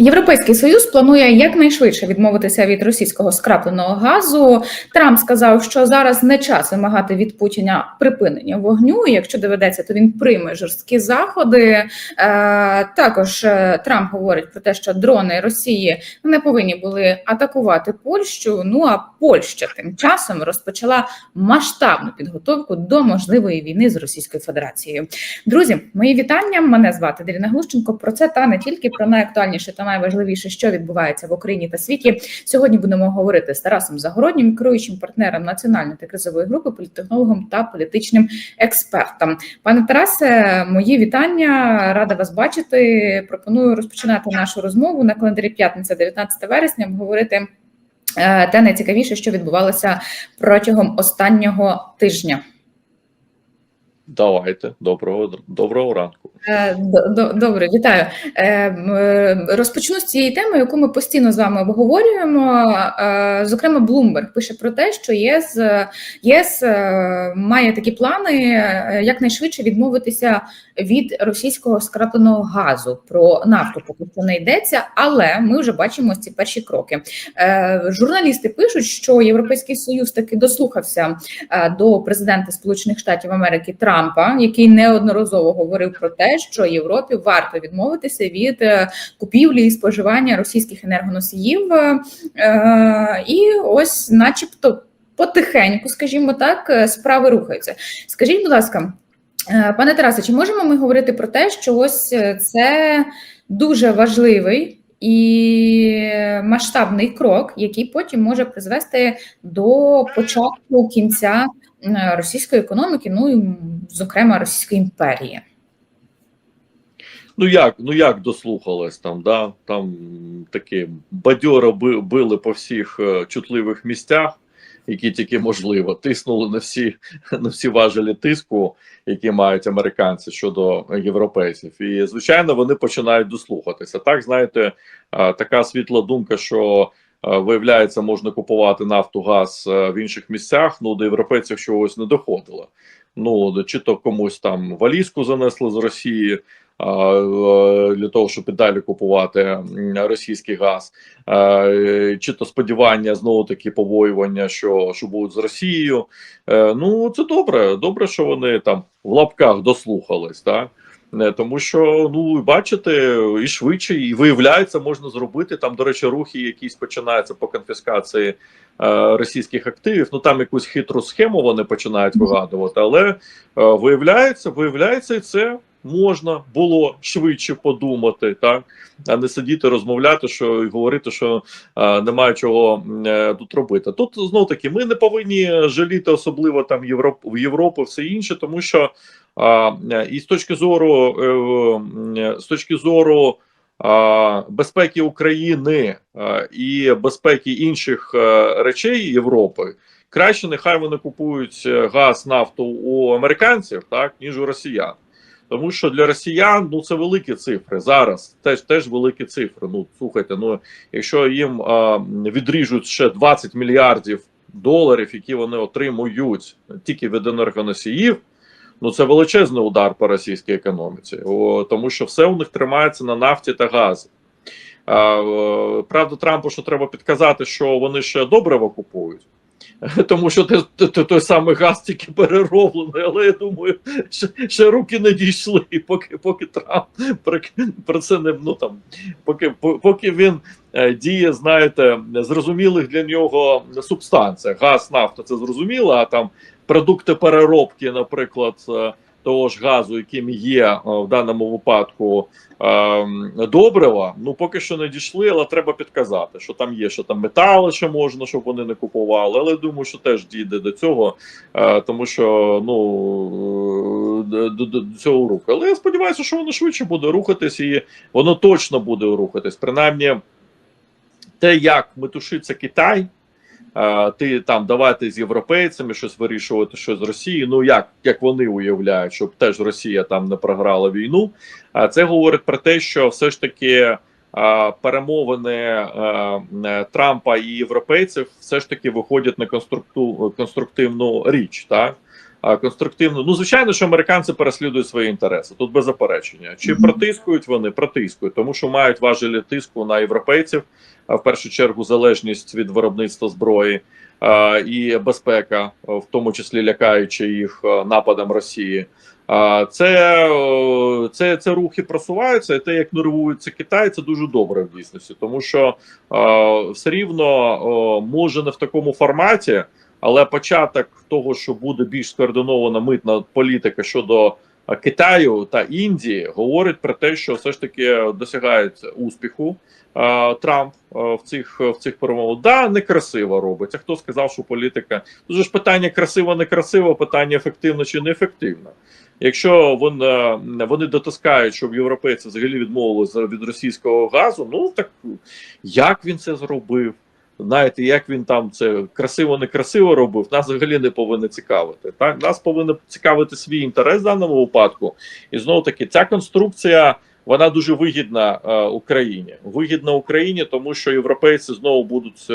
Європейський союз планує якнайшвидше відмовитися від російського скрапленого газу. Трамп сказав, що зараз не час вимагати від Путіна припинення вогню. Якщо доведеться, то він прийме жорсткі заходи. Е, також е, Трамп говорить про те, що дрони Росії не повинні були атакувати Польщу. Ну а Польща тим часом розпочала масштабну підготовку до можливої війни з Російською Федерацією. Друзі, мої вітання. Мене звати Даріна Глущенко. Про це та не тільки про найактуальніше та найважливіше, що відбувається в Україні та світі. Сьогодні будемо говорити з Тарасом Загороднім, керуючим партнером національної та кризової групи, політтехнологом та політичним експертом. Пане Тарасе, мої вітання. Рада вас бачити. Пропоную розпочинати нашу розмову на календарі п'ятниця, 19 вересня. Обговорити е, те найцікавіше, що відбувалося протягом останнього тижня. Давайте, доброго доброго ранку. Е, Добре, вітаю. Е, е, Розпочну з цієї теми, яку ми постійно з вами обговорюємо. Зокрема, Bloomberg пише про те, що ЄС, ЄС має такі плани якнайшвидше відмовитися від російського скрапленого газу. Про нафту поки що не йдеться, але ми вже бачимо ці перші кроки. Журналісти пишуть, що Європейський Союз таки дослухався до президента Сполучених Штатів Америки Трампа, який неодноразово говорив про те, що Європі варто відмовитися від е, купівлі і споживання російських енергоносіїв, Е, е, і ось, начебто, потихеньку, скажімо так, справи рухаються. Скажіть, будь ласка. Пане Тарасе, чи можемо ми говорити про те, що ось це дуже важливий і масштабний крок, який потім може призвести до початку кінця російської економіки, ну і зокрема Російської імперії? Ну як, ну як дослухались там, да? Там такі бадьоро би- били по всіх е, чутливих місцях, які тільки можливо, тиснули на всі на всі важелі тиску, які мають американці щодо європейців. І звичайно, вони починають дослухатися. Так, знаєте, е, така світла думка, що е, виявляється, можна купувати нафту, газ в інших місцях. Ну до європейців чогось не доходило. Ну чи то комусь там валізку занесли з Росії. Для того щоб і далі купувати російський газ, Е, чи то сподівання знову таки побоювання, що що будуть з Росією. Е, Ну це добре. Добре, що вони там в лапках дослухались, так Е, тому що ну бачите, і швидше, і виявляється, можна зробити там. До речі, рухи, якісь починаються по конфіскації е, російських активів. Ну там якусь хитру схему вони починають вигадувати, але е, виявляється, виявляється, і це можна було швидше подумати, так а не сидіти, розмовляти, що і говорити, що е, немає чого е, тут робити. Тут знов таки ми не повинні жаліти, особливо там Європ в Європу, все інше, тому що е, і з точки зору е, е, з точки зору безпеки України і безпеки інших е, речей Європи. Краще нехай вони купують е, газ, нафту у американців, так ніж у росіян. Тому що для росіян ну це великі цифри зараз. Теж теж великі цифри. Ну слухайте, ну якщо їм а, відріжуть ще 20 мільярдів доларів, які вони отримують тільки від енергоносіїв. Ну це величезний удар по російській економіці, О, тому що все у них тримається на нафті та газі. А, правда, Трампу що треба підказати, що вони ще добриво купують. Тому що те, те, той самий газ тільки перероблений, але я думаю, ще, ще руки не дійшли, поки поки Трамп про, про це не ну там, поки поки він е, діє, знаєте, зрозумілих для нього субстанціях. Газ, нафта це зрозуміло, а там продукти переробки, наприклад, е, того ж газу, яким є е, в даному випадку е, добрива, ну поки що не дійшли, але треба підказати, що там є, що там метали ще можна, щоб вони не купували. Але думаю, що теж дійде до цього, е, тому що ну до, до, до цього руху. Але я сподіваюся, що воно швидше буде рухатись, і воно точно буде рухатись. Принаймні, те, як метушиться Китай. Е, Ти там давайте з європейцями щось вирішувати, що з Росії. Ну як як вони уявляють, щоб теж Росія там не програла війну. А це говорить про те, що все ж таки е, перемовини е, Трампа і європейців все ж таки виходять на конструктивну річ, так конструктивно. Ну, звичайно, що американці переслідують свої інтереси. Тут без заперечення. Чи протискують вони? Протискують, тому що мають важелі тиску на європейців, а в першу чергу залежність від виробництва зброї а, і безпека, в тому числі лякаючи їх нападом Росії. А, Це, це, це рухи просуваються, і те, як нервується Китай, це дуже добре в дійсності, тому що все рівно може не в такому форматі, але початок того, що буде більш скоординована митна політика щодо е, Китаю та Індії, говорить про те, що все ж таки досягають успіху е, Трамп е, в цих в цих перемовах. Да, некрасиво робить. А хто сказав, що політика дуже ж питання красиво, некрасиво, питання ефективно чи неефективно. Якщо вони, вони дотискають, щоб європейці взагалі відмовилися від російського газу, ну так як він це зробив? Знаєте, як він там це красиво некрасиво робив, нас взагалі не повинно цікавити. Так нас повинен цікавити свій інтерес в даному випадку. І знову таки, ця конструкція вона дуже вигідна е, Україні. Вигідна Україні, тому що європейці знову будуть е,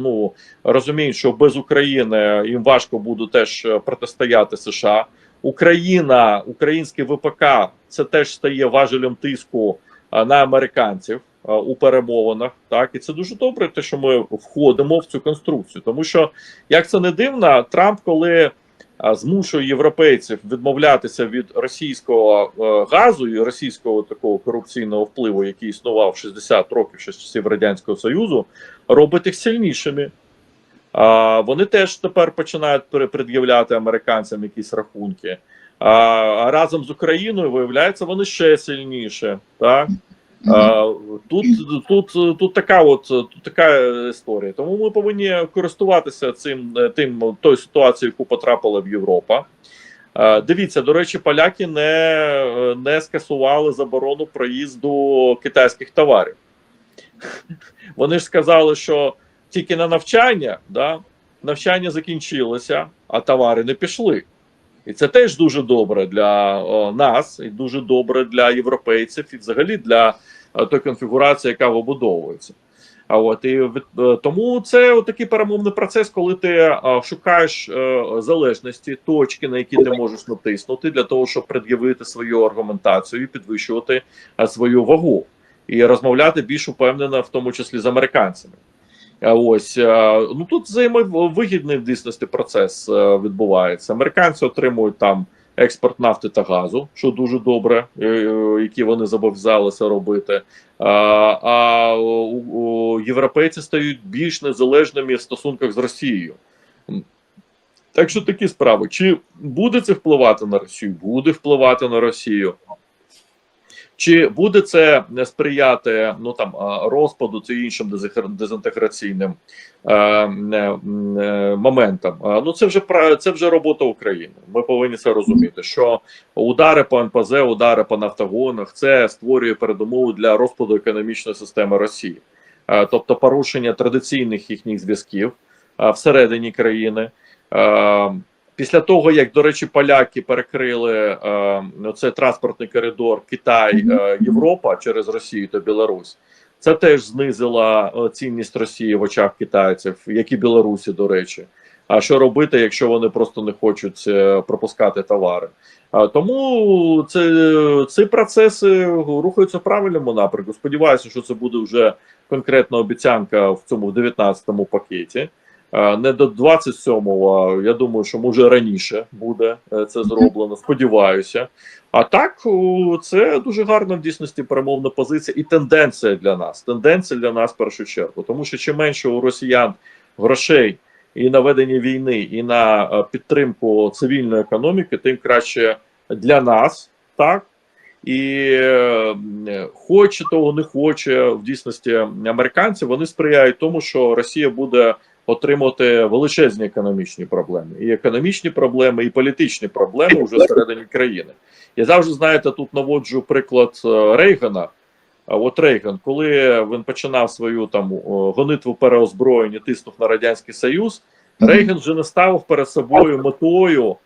ну розуміють, що без України їм важко буде теж е, протистояти США. Україна, українське ВПК, це теж стає важелем тиску а, на американців у перемовинах. Так і це дуже добре, те, що ми входимо в цю конструкцію, тому що як це не дивно, Трамп, коли змушує європейців відмовлятися від російського е, газу і російського такого корупційного впливу, який існував 60 років ще з часів радянського союзу, робить їх сильнішими. А, Вони теж тепер починають пред'являти американцям якісь рахунки. А разом з Україною виявляється, вони ще сильніше. Так? Тут, тут, тут така от тут така історія. Тому ми повинні користуватися цим тим тою ситуацією, яку потрапила в Європа. Дивіться, до речі, поляки не, не скасували заборону проїзду китайських товарів. Вони ж сказали, що тільки на навчання, да, навчання закінчилося, а товари не пішли. І це теж дуже добре для о, нас, і дуже добре для європейців, і взагалі для е, тої конфігурації, яка вибудовується. А от і від- е, тому це такий перемовний процес, коли ти е, шукаєш е, залежності, точки, на які ти можеш натиснути, для того, щоб пред'явити свою аргументацію і підвищувати е, свою вагу, і розмовляти більш упевнено, в тому числі з американцями. А Ось е, ну тут взаємовигідний в дійсності процес е, відбувається. Американці отримують там експорт нафти та газу, що дуже добре, е, е, які вони зобов'язалися робити. А, європейці стають більш незалежними в стосунках з Росією. Так що такі справи. Чи буде це впливати на Росію? Буде впливати на Росію. Чи буде це сприяти ну там розпаду чи іншим дезінтеграційним е, е, е, моментам? Ну це вже це вже робота України. Ми повинні це розуміти. Що удари по НПЗ, удари по нафтогонах це створює передумови для розпаду економічної системи Росії, Е, тобто порушення традиційних їхніх зв'язків е, всередині країни. Після того, як, до речі, поляки перекрили е, цей транспортний коридор Китай, е, Європа через Росію та Білорусь, це теж знизило е, цінність Росії в очах китайців, як і Білорусі, до речі. А що робити, якщо вони просто не хочуть е, пропускати товари? А тому це, ці процеси рухаються в правильному напрямку. Сподіваюся, що це буде вже конкретна обіцянка в цьому 19-му пакеті. Е, Не до 27-го, я думаю, що може раніше буде е, це зроблено. Сподіваюся. А так, це дуже гарна в дійсності перемовна позиція і тенденція для нас. Тенденція для нас в першу чергу. Тому що чим менше у росіян грошей і на ведення війни, і на е, підтримку цивільної економіки, тим краще для нас, так. І хоче того, не хоче в дійсності американці, вони сприяють тому, що Росія буде отримати величезні економічні проблеми, і економічні проблеми, і політичні проблеми вже всередині країни. Я завжди знаєте, тут наводжу приклад е, Рейгана. А от Рейган, коли він починав свою там гонитву переозброєння, тиснув на радянський союз, Рейган вже не ставив перед собою метою,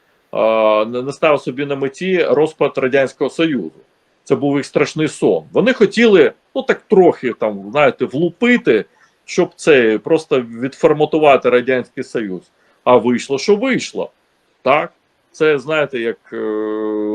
не не ставив собі на меті розпад радянського союзу. Це був їх страшний сон. Вони хотіли, ну так трохи там, знаєте, влупити, щоб це просто відформатувати радянський союз. А вийшло, що вийшло. Так. це знаєте, як е,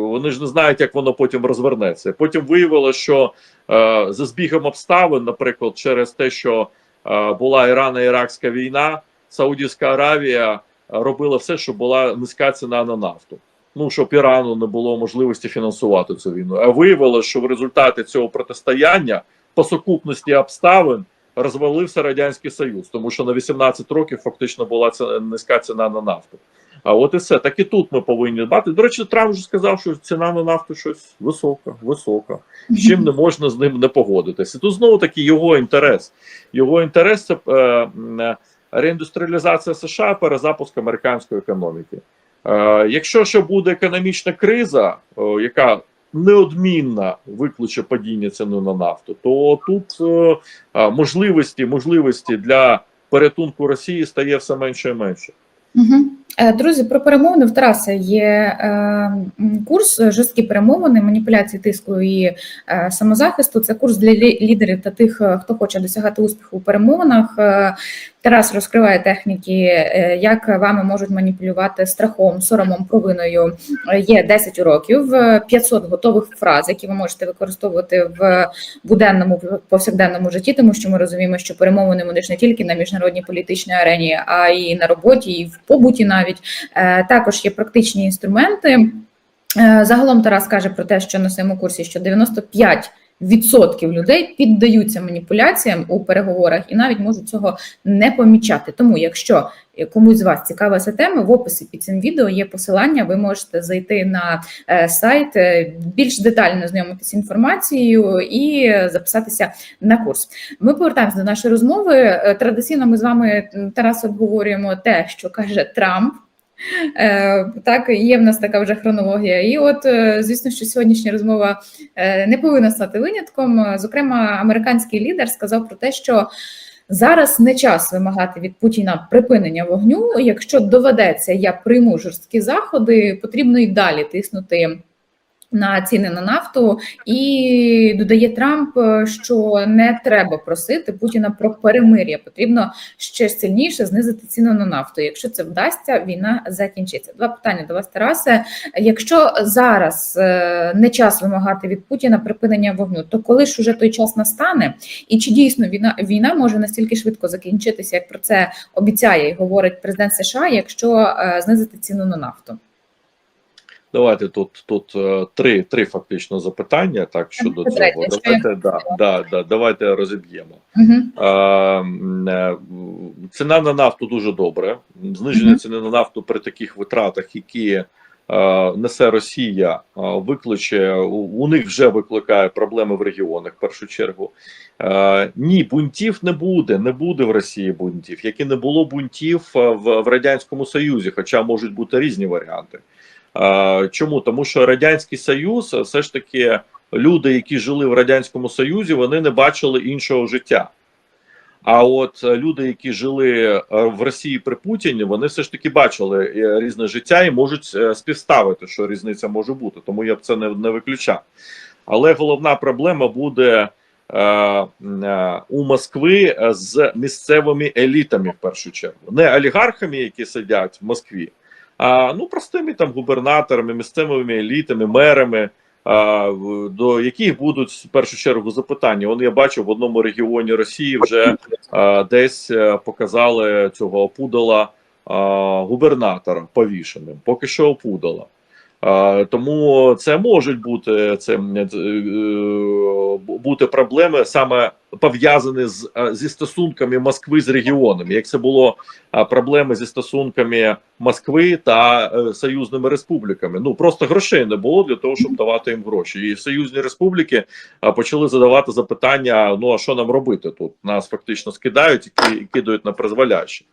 вони ж не знають, як воно потім розвернеться. Потім виявилося, що е, за збігом обставин, наприклад, через те, що е, була Ірано-Іракська війна, Саудівська Аравія робила все, щоб була низька ціна на нафту. Ну щоб Ірану не було можливості фінансувати цю війну. А виявилося, що в результаті цього протистояння по сукупності обставин розвалився радянський союз, тому що на 18 років фактично була ціна, низька ціна на нафту. А от і все. Так і тут ми повинні дбати. До речі, Трамп вже сказав, що ціна на нафту щось висока, висока. З чим не можна з ним не погодитися. І тут знову таки його інтерес. Його інтерес це е, е, реіндустріалізація США, перезапуск американської економіки. Е, якщо ще буде економічна криза, е, яка неодмінно викличе падіння ціни на нафту, то тут е, можливості, можливості для порятунку Росії стає все менше і менше. Угу. Друзі, про перемовини в Тараса є е, курс жорсткі перемовини, маніпуляції тиску і е, самозахисту. Це курс для лідерів та тих, е, хто хоче досягати успіху у перемовинах. Е, Тарас розкриває техніки, е, як вами можуть маніпулювати страхом, соромом, провиною. Е, Є 10 уроків, е, 500 готових фраз, які ви можете використовувати в буденному повсякденному житті, тому що ми розуміємо, що перемовини вони ж не тільки на міжнародній політичній арені, а й на роботі, і в побуті навіть Е, також є практичні інструменти. Е, Загалом Тарас каже про те, що на своєму курсі що 95% людей піддаються маніпуляціям у переговорах і навіть можуть цього не помічати. Тому, якщо комусь з вас цікава ця тема, в описі під цим відео є посилання. Ви можете зайти на е, сайт, е, більш детально знайомитися інформацією і записатися на курс. Ми повертаємося до нашої розмови. Е, Традиційно ми з вами Тарас обговорюємо те, що каже Трамп. Е, Так, є в нас така вже хронологія. І от, е, звісно, що сьогоднішня розмова е, не повинна стати винятком. Зокрема, американський лідер сказав про те, що зараз не час вимагати від Путіна припинення вогню. Якщо доведеться, я прийму жорсткі заходи, потрібно і далі тиснути. На ціни на нафту і додає Трамп, е, що не треба просити Путіна про перемир'я. Потрібно ще сильніше знизити ціну на нафту. Якщо це вдасться, війна закінчиться. Два питання до вас, Тарасе. Якщо зараз е, не час вимагати від Путіна припинення вогню, то коли ж уже той час настане, і чи дійсно війна війна може настільки швидко закінчитися, як про це обіцяє і говорить президент США, якщо е, знизити ціну на нафту? Давайте тут тут е, три три фактично запитання. Так щодо Це цього. Давайте да, да, да, давайте розіб'ємо. Угу. М, е, ціна на нафту дуже добре. Зниження Мгм. ціни на нафту при таких витратах, які е, несе Росія, е, викличе у, у них вже викликає проблеми в регіонах. В першу чергу е, ні, бунтів не буде. Не буде в Росії бунтів, як і не було бунтів в, в радянському Союзі, хоча можуть бути різні варіанти. Чому? Тому що Радянський Союз, все ж таки, люди, які жили в Радянському Союзі, вони не бачили іншого життя. А от е, люди, які жили е, в Росії при Путіні, вони все ж таки бачили е, різне життя і можуть співставити, що різниця може бути. Тому я б це не, не виключав. Але головна проблема буде е, е, у Москви з місцевими елітами, в першу чергу, не олігархами, які сидять в Москві, а ну простими там губернаторами, місцевими елітами, мерами. а, До яких будуть в першу чергу запитання? Вони я бачу в одному регіоні Росії вже а, десь е, показали цього опудала а, губернатора повішеним. Поки що опудала. Тому це можуть бути це е, бути проблеми саме пов'язані з е, зі стосунками Москви з регіонами. Як це було проблеми зі стосунками Москви та е, союзними республіками? Ну просто грошей не було для того, щоб давати їм гроші. І союзні республіки почали задавати запитання: ну а що нам робити тут? Нас фактично скидають і кидають на призволяще.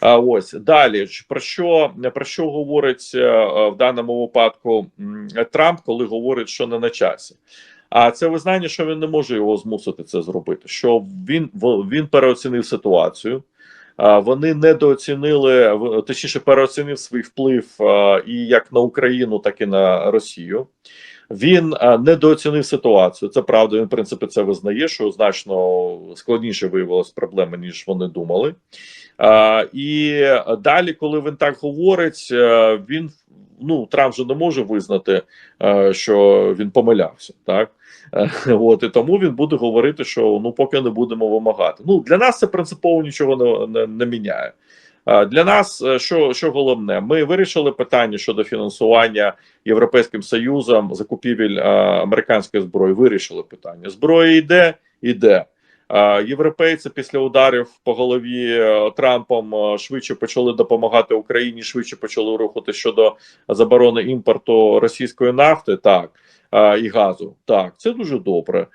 Ось далі про що про що говорить е, е, в даному випадку Трамп, коли говорить, що не на часі. А це визнання, що він не може його змусити це зробити. Що він він переоцінив ситуацію. Вони недооцінили точніше, переоцінив свій вплив і як на Україну, так і на Росію. Він недооцінив ситуацію. Це правда. Він в принципі це визнає, що значно складніше виявилась проблема, ніж вони думали. А, і далі, коли він так говорить, е, він ну Трамп же не може визнати, е, що він помилявся, так Е, от і тому він буде говорити, що ну поки не будемо вимагати. Ну для нас це принципово нічого не, не, не міняє. Е, Для нас е, що, що головне, ми вирішили питання щодо фінансування Європейським Союзом закупівель е, американської зброї. Вирішили питання. Зброя йде, йде. Е, Європейці після ударів по голові е, Трампом е, швидше почали допомагати Україні, швидше почали рухати щодо заборони імпорту російської нафти. Так. Е, І газу, так, це дуже добре.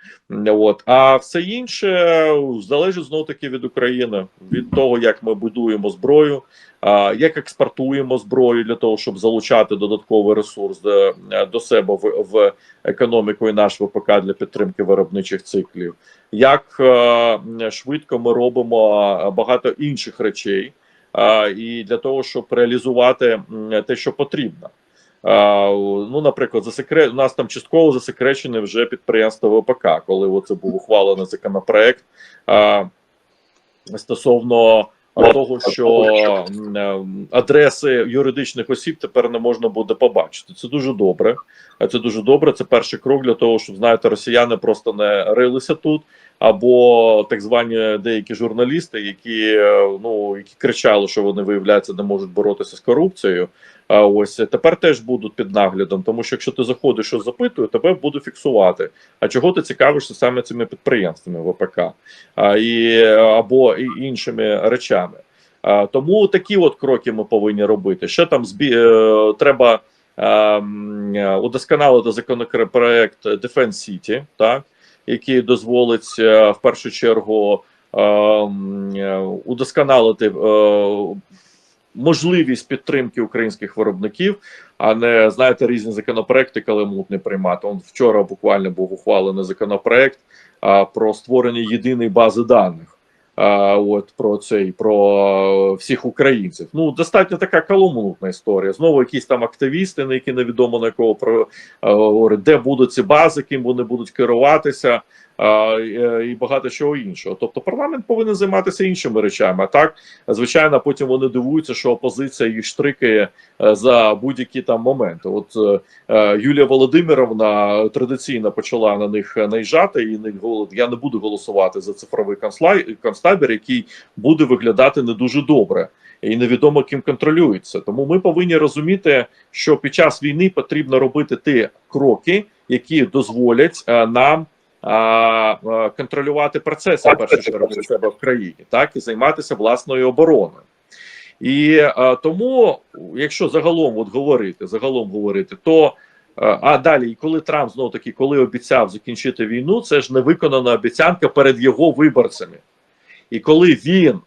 От а все інше залежить знову таки від України, від того, як ми будуємо зброю, а, як експортуємо зброю для того, щоб залучати додатковий ресурс до, до себе в, в економіку і наш ВПК для підтримки виробничих циклів, як е, швидко ми робимо багато інших речей, е, і для того, щоб реалізувати те, що потрібно. Ну, наприклад, засекре... у нас там частково засекречене вже підприємство ВПК, коли оце був ухвалений законопроект а, стосовно того, що е, адреси юридичних осіб тепер не можна буде побачити. Це дуже добре. Це дуже добре. Це перший крок для того, щоб знаєте, росіяни просто не рилися тут. Або так звані деякі журналісти, які е, ну які кричали, що вони виявляється не можуть боротися з корупцією. Ось тепер теж будуть під наглядом, тому що якщо ти заходиш що запитує, тебе буду фіксувати. А чого ти цікавишся саме цими підприємствами ВПК а, і або і іншими речами? А, тому такі от кроки ми повинні робити. Ще там збі... е, треба е, е, удосконалити законопроект Defense City, так який дозволить е, в першу чергу е, е, удосконалити е, можливість підтримки українських виробників, а не знаєте різні законопроекти каламутні приймати. Он вчора буквально був ухвалений законопроект а, про створення єдиної бази даних. А, от про цей про всіх українців. Ну достатньо така каламутна історія. Знову якісь там активісти, на які невідомо на кого про говорять, де будуть ці бази, ким вони будуть керуватися. А, і- багато чого іншого. Тобто парламент повинен займатися іншими речами. Так, звичайно, потім вони дивуються, що опозиція їх штрикає е, за будь-які там моменти. От е, е, Юлія Володимировна традиційно почала на них наїжджати, і не. Я не буду голосувати за цифровий концтабір, який буде виглядати не дуже добре. І невідомо ким контролюється. Тому ми повинні розуміти, що під час війни потрібно робити ті кроки, які дозволять е, нам а, контролювати процеси в першу чергу в себе в країні, так і займатися власною обороною. І а, тому, якщо загалом от говорити, загалом говорити, то а, а далі, і коли Трамп знов таки, коли обіцяв закінчити війну, це ж невиконана обіцянка перед його виборцями. І коли він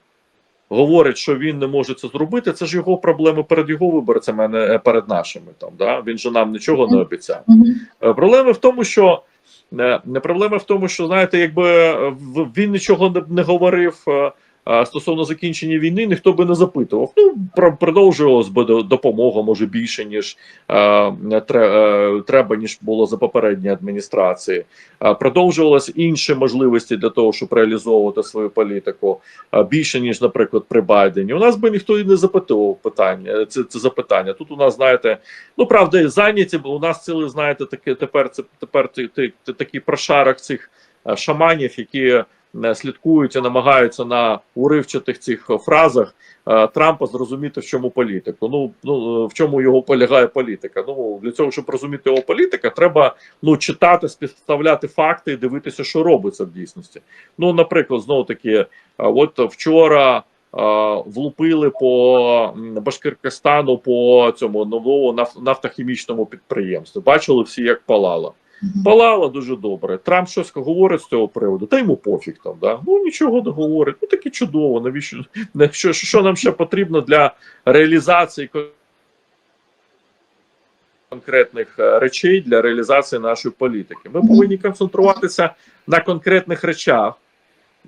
говорить, що він не може це зробити, це ж його проблеми перед його виборцями, а не перед нашими. Там да він же нам нічого не обіцяв. Е, Проблема в тому, що е, не проблема в тому, що знаєте, якби е, він нічого не, говорив е, стосовно закінчення війни, ніхто би не запитував. Ну про- продовжувалась би допомога, може більше ніж е, е, треба, ніж було за попередньої адміністрації. Е, продовжувалися інші можливості для того, щоб реалізовувати свою політику е, більше ніж, наприклад, при Байдені. У нас би ніхто і не запитував питання. Це, це запитання. Тут у нас знаєте. Ну, правда, зайняті, бо у нас цілий, знаєте, таке тепер це тепер ти, ти, ти такий прошарок цих е, шаманів, які е, слідкують і намагаються на уривчатих цих е, фразах е, Трампа зрозуміти, в чому політику. Ну, ну е, в чому його полягає політика. Ну для цього, щоб розуміти його політика, треба ну читати, співставляти факти і дивитися, що робиться в дійсності. Ну, наприклад, знову таки, е, от вчора. е, Влупили по м, Башкиркостану по цьому новому наф- нафтохімічному підприємству. Бачили всі, як палало. Палало дуже добре. Трамп щось говорить з цього приводу, та йому пофіг там. Да? Ну нічого не говорить. Ну таке чудово. Навіщо що, що нам ще потрібно для реалізації кон- конкретних е, речей для реалізації нашої політики? Ми повинні концентруватися на конкретних речах.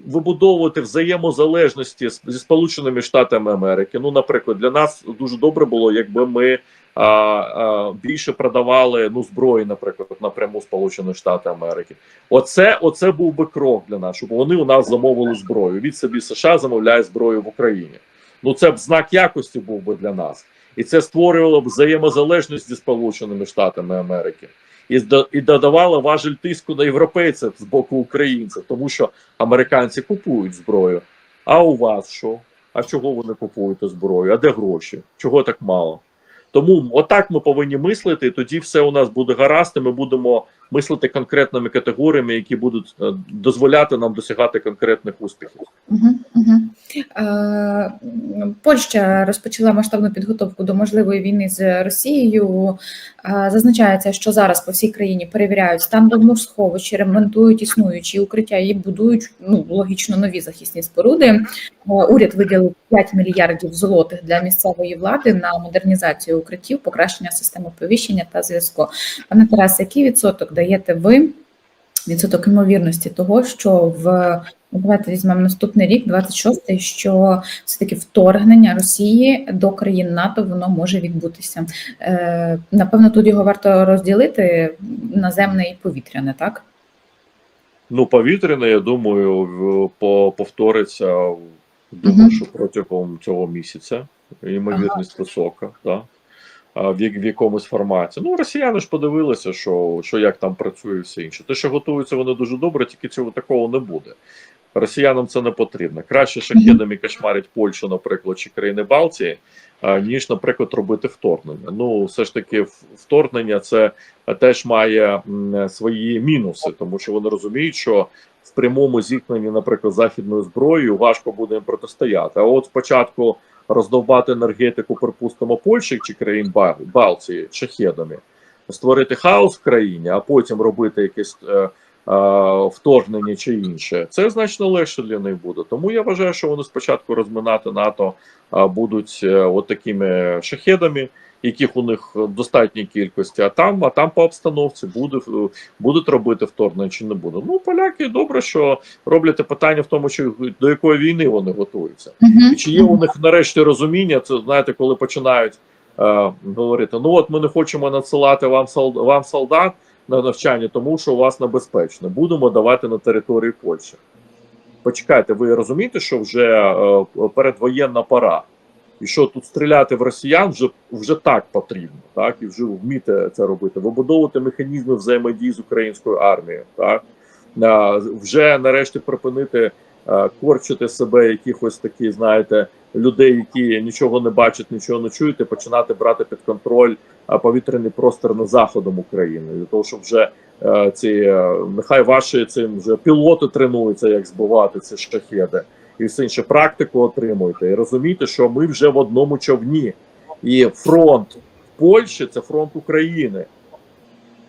Вибудовувати взаємозалежності зі Сполученими Штатами Америки. Ну, наприклад, для нас дуже добре було, якби ми а, а, більше продавали ну зброї, наприклад, напряму Сполучених Штатів Америки. Оце, оце був би крок для нас, щоб вони у нас замовили зброю. Від собі США замовляє зброю в Україні. Ну це б знак якості був би для нас. і це створювало б взаємозалежність зі Сполученими Штатами Америки. І і додавала важель тиску на європейців з боку українців, тому що американці купують зброю. А у вас що? А чого ви не купуєте зброю? А де гроші? Чого так мало? Тому отак ми повинні мислити, і тоді все у нас буде гаразд, і ми будемо мислити конкретними категоріями, які будуть е, дозволяти нам досягати конкретних успіхів. Е, Польща розпочала масштабну підготовку до можливої війни з Росією. Е, Зазначається, що зараз по всій країні перевіряють стан бомбосховищ, ремонтують існуючі укриття і будують ну логічно нові захисні споруди. Уряд виділив 5 мільярдів злотих для місцевої влади на модернізацію укриттів, покращення системи оповіщення та зв'язку. Пане Тарасе, який відсоток даєте ви? Відсоток ймовірності того, що в ну, давайте візьмемо наступний рік, 26-й, що все-таки вторгнення Росії до країн НАТО воно може відбутися. Е, напевно, тут його варто розділити наземне і повітряне, так? Ну, повітряне, я думаю, повториться думаю, Мгм. що протягом цього місяця. Ймовірність висока, так. А в, якомусь форматі. Ну, росіяни ж подивилися, що, що як там працює все інше. Те, що готуються вони дуже добре, тільки цього такого не буде. Росіянам це не потрібно. Краще шахедами кошмарять Польщу, наприклад, чи країни Балтії, ніж, наприклад, робити вторгнення. Ну, все ж таки, вторгнення це теж має свої мінуси, тому що вони розуміють, що в прямому зіткненні, наприклад, західною зброєю важко буде їм протистояти. А от спочатку роздовбати енергетику, припустимо, Польщі чи країн Балтії шахедами, створити хаос в країні, а потім робити якесь е, е, вторгнення чи інше, це значно легше для них буде. Тому я вважаю, що вони спочатку розминати НАТО будуть е, от такими шахедами, яких у них достатній кількості, а там, а там по обстановці буде, е, будуть робити вторгнення чи не будуть. Ну, поляки добре, що роблять питання в тому, що до якої війни вони готуються. І чи є у них нарешті розуміння? Це знаєте, коли починають е, говорити: ну от ми не хочемо надсилати вам солд- вам солдат на навчання, тому що у вас небезпечно. Будемо давати на території Польщі. Почекайте, ви розумієте, що вже е, передвоєнна пора, і що тут стріляти в росіян вже, вже так потрібно, так? І вже вміти це робити, вибудовувати механізми взаємодії з українською армією, так? Вже нарешті припинити е, корчити себе якихось такі, знаєте, людей, які нічого не бачать, нічого не чують, і починати брати під контроль повітряний простір на заходом України, для того, щоб вже е, ці е, нехай ваші цим вже пілоти тренуються, як збивати ці шахеди, і все інше практику отримуєте. І розумієте, що ми вже в одному човні, і фронт в Польщі це фронт України.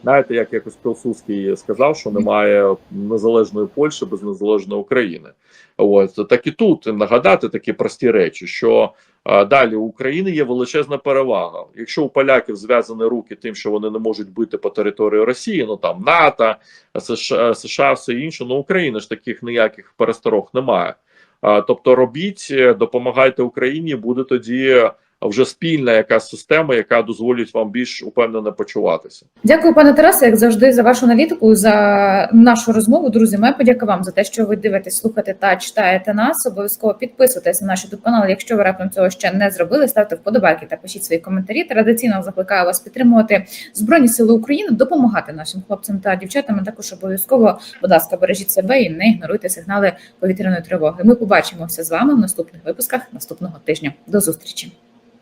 Знаєте, як якось Пілсудський сказав, що немає незалежної Польщі без незалежної України. От так і тут нагадати такі прості речі, що а, далі у України є величезна перевага. Якщо у поляків зв'язані руки тим, що вони не можуть бити по території Росії, ну там НАТО, США, США все інше, ну України ж таких ніяких пересторог немає. Тобто робіть, е, допомагайте Україні, буде тоді вже спільна якась система, яка дозволить вам більш упевнено почуватися. Дякую, пане Тарасе, як завжди, за вашу аналітику, за нашу розмову. Друзі, моя подяка вам за те, що ви дивитесь, слухаєте та читаєте нас. Обов'язково підписуйтесь на наш youtube канал. Якщо ви раптом цього ще не зробили, ставте вподобайки та пишіть свої коментарі. Традиційно закликаю вас підтримувати Збройні Сили України, допомагати нашим хлопцям та дівчатам. Також обов'язково, будь ласка, бережіть себе і не ігноруйте сигнали повітряної тривоги. Ми побачимося з вами в наступних випусках наступного тижня. До зустрічі.